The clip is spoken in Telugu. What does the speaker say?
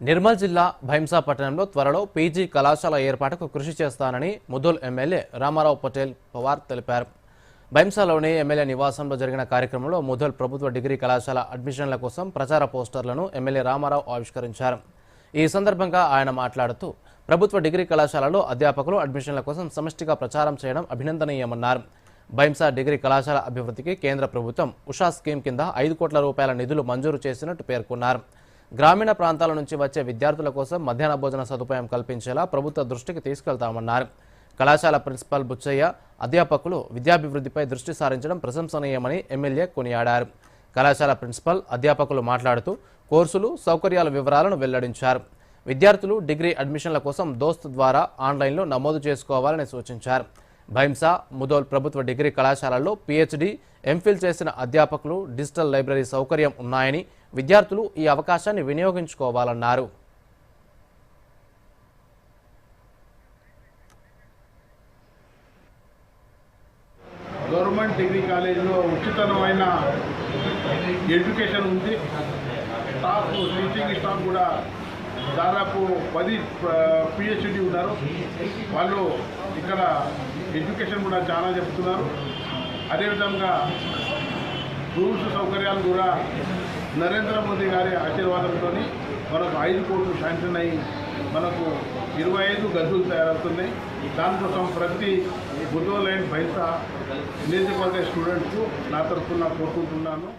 నిర్మల్ జిల్లా భైంసా పట్టణంలో త్వరలో పీజీ కళాశాల ఏర్పాటుకు కృషి చేస్తానని ముదోల్ ఎమ్మెల్యే రామారావు పటేల్ పవార్ తెలిపారు. భైంసాలోని ఎమ్మెల్యే నివాసంలో జరిగిన కార్యక్రమంలో ముదోల్ ప్రభుత్వ డిగ్రీ కళాశాల అడ్మిషన్ల కోసం ప్రచార పోస్టర్లను ఎమ్మెల్యే రామారావు ఆవిష్కరించారు. ఈ సందర్భంగా ఆయన మాట్లాడుతూ ప్రభుత్వ డిగ్రీ కళాశాలలో అధ్యాపకులు అడ్మిషన్ల కోసం సమష్టిగా ప్రచారం చేయడం అభినందనీయమన్నారు. భైంసా డిగ్రీ కళాశాల అభివృద్ధికి కేంద్ర ప్రభుత్వం ఉషా స్కీమ్ కింద ఐదు కోట్ల రూపాయల నిధులు మంజూరు చేసినట్టు పేర్కొన్నారు. గ్రామీణ ప్రాంతాల నుంచి వచ్చే విద్యార్థుల కోసం మధ్యాహ్న భోజన సదుపాయం కల్పించేలా ప్రభుత్వ దృష్టికి తీసుకెళ్తామన్నారు. కళాశాల ప్రిన్సిపాల్ బుచ్చయ్య అధ్యాపకులు విద్యాభివృద్ధిపై దృష్టి సారించడం ప్రశంసనీయమని ఎమ్మెల్యే కొనియాడారు. కళాశాల ప్రిన్సిపల్ అధ్యాపకులు మాట్లాడుతూ కోర్సులు సౌకర్యాల వివరాలను వెల్లడించారు. విద్యార్థులు డిగ్రీ అడ్మిషన్ల కోసం దోస్త్ ద్వారా ఆన్లైన్లో నమోదు చేసుకోవాలని సూచించారు. భైంస ముదోల్ ప్రభుత్వ డిగ్రీ కళాశాలల్లో పీహెచ్డీ ఎంఫిల్ చేసిన అధ్యాపకులు డిజిటల్ లైబ్రరీ సౌకర్యం ఉన్నాయని విద్యార్థులు ఈ అవకాశాన్ని వినియోగించుకోవాలన్నారు. గవర్నమెంట్ డిగ్రీ కాలేజీలో ఉచితమైన ఎడ్యుకేషన్ ఉంది. స్టాఫ్ టీచింగ్ స్టాఫ్ కూడా దాదాపు పది పిహెచ్డి ఉన్నారు. వాళ్ళు ఇక్కడ ఎడ్యుకేషన్ కూడా చాలా చెప్తున్నారు. అదేవిధంగా రూల్స్ సౌకర్యాలు కూడా నరేంద్ర మోదీ గారి ఆశీర్వాదంతో మనకు ఐదు కోట్లు శాంక్షన్ అయ్యి మనకు ఇరవై ఐదు గదులు తయారవుతున్నాయి. దానికోసం ప్రతి బుద్ధో లైన్ బయట నియోజకవర్గ స్టూడెంట్స్ నా తరఫున కోరుకుంటున్నాను.